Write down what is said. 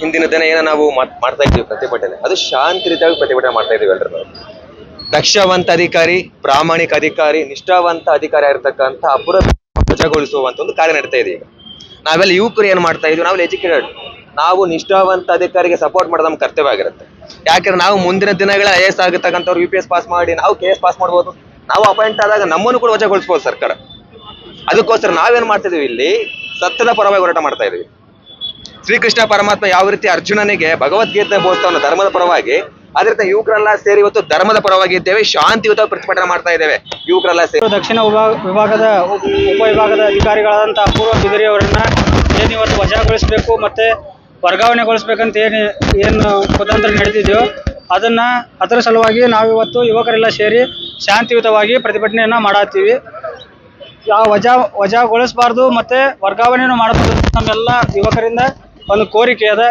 ಹಿಂದಿನ ದಿನ ಏನೋ ನಾವು ಮಾಡ್ತಾ ಇದ್ದೀವಿ ಪ್ರತಿಭಟನೆ. ಅದು ಶಾಂತಿ ರೀತಿಯಾಗಿ ಪ್ರತಿಭಟನೆ ಮಾಡ್ತಾ ಇದೀವಿ ಎಲ್ಲರೂ ನಾವು. ದಕ್ಷವಂತ ಅಧಿಕಾರಿ, ಪ್ರಾಮಾಣಿಕ ಅಧಿಕಾರಿ, ನಿಷ್ಠಾವಂತ ಅಧಿಕಾರಿ ಆಗಿರ್ತಕ್ಕಂಥ ಅಪುರ ವಜಾಗೊಳಿಸುವಂತ ಒಂದು ಕಾರ್ಯ ನಡೀತಾ ಇದೆ ಈಗ. ನಾವೆಲ್ಲ ಯುವಕರು ಏನ್ ಮಾಡ್ತಾ ಇದೀವಿ ನಾವೆಲ್ಲ ಎಜುಕೇಟೆಡ್. ನಾವು ನಿಷ್ಠಾವಂತ ಅಧಿಕಾರಿಗೆ ಸಪೋರ್ಟ್ ಮಾಡೋದು ನಮ್ಮ ಕರ್ತವ್ಯ ಆಗಿರುತ್ತೆ. ಯಾಕಂದ್ರೆ ನಾವು ಮುಂದಿನ ದಿನಗಳ ಐ ಎಸ್ ಆಗತಕ್ಕಂಥವ್ರು ಯು ಪಿ ಎಸ್ ಪಾಸ್ ಮಾಡಿ, ನಾವು ಕೆ ಎಸ್ ಪಾಸ್ ಮಾಡ್ಬೋದು. ನಾವು ಅಪಾಯಿಂಟ್ ಆದಾಗ ನಮ್ಮನ್ನು ಕೂಡ ವಜಾಗೊಳಿಸ್ಬೋದು ಸರ್ಕಾರ. ಅದಕ್ಕೋಸ್ಕರ ನಾವೇನ್ ಮಾಡ್ತಿದೀವಿ ಇಲ್ಲಿ? ಸತ್ಯದ ಪರವಾಗಿ ಹೋರಾಟ ಮಾಡ್ತಾ ಇದೀವಿ ಶ್ರೀಕೃಷ್ಣ ಪರಮಾತ್ಮ ಯಾವ ರೀತಿ ಅರ್ಜುನನಿಗೆ ಭಗವದ್ಗೀತೆ ಬೋಧಿಸ್ತಾವನು ಧರ್ಮದ ಪರವಾಗಿ ಅದರಿಂದ ಯುವಕರೆಲ್ಲ ಸೇರಿ ಇವತ್ತು ಧರ್ಮದ ಪರವಾಗಿ ಇದ್ದೇವೆ ಶಾಂತಿಯುತ ಪ್ರತಿಭಟನೆ ಮಾಡ್ತಾ ಇದ್ದೇವೆ. ಯುವಕರೆಲ್ಲ ಸೇರಿ. ದಕ್ಷಿಣ ವಿಭಾಗ ವಿಭಾಗದ ಉಪ ಉಪವಿಭಾಗದ ಅಧಿಕಾರಿಗಳಾದಂಥ ಅಪೂರ್ವ ಬಿದಿರಿ ಅವರನ್ನ ಏನು ಇವತ್ತು ವಜಾಗೊಳಿಸಬೇಕು ಮತ್ತೆ ವರ್ಗಾವಣೆಗೊಳಿಸ್ಬೇಕಂತ ಏನು ಏನು ಕುತಂತ್ರ ನಡೆದಿದೆಯೋ ಅದನ್ನ ಅದರ ಸಲುವಾಗಿ ನಾವಿವತ್ತು ಯುವಕರೆಲ್ಲ ಸೇರಿ ಶಾಂತಿಯುತವಾಗಿ ಪ್ರತಿಭಟನೆಯನ್ನ ಮಾಡತ್ತೀವಿ. ಯಾವ ವಜಾ ವಜಾಗೊಳಿಸಬಾರ್ದು ಮತ್ತೆ ವರ್ಗಾವಣೆಯನ್ನು ಮಾಡಬಾರ್ದು ನಮ್ಮೆಲ್ಲ ಯುವಕರಿಂದ ಒಂದು ಕೋರಿಕೆ ಅದ.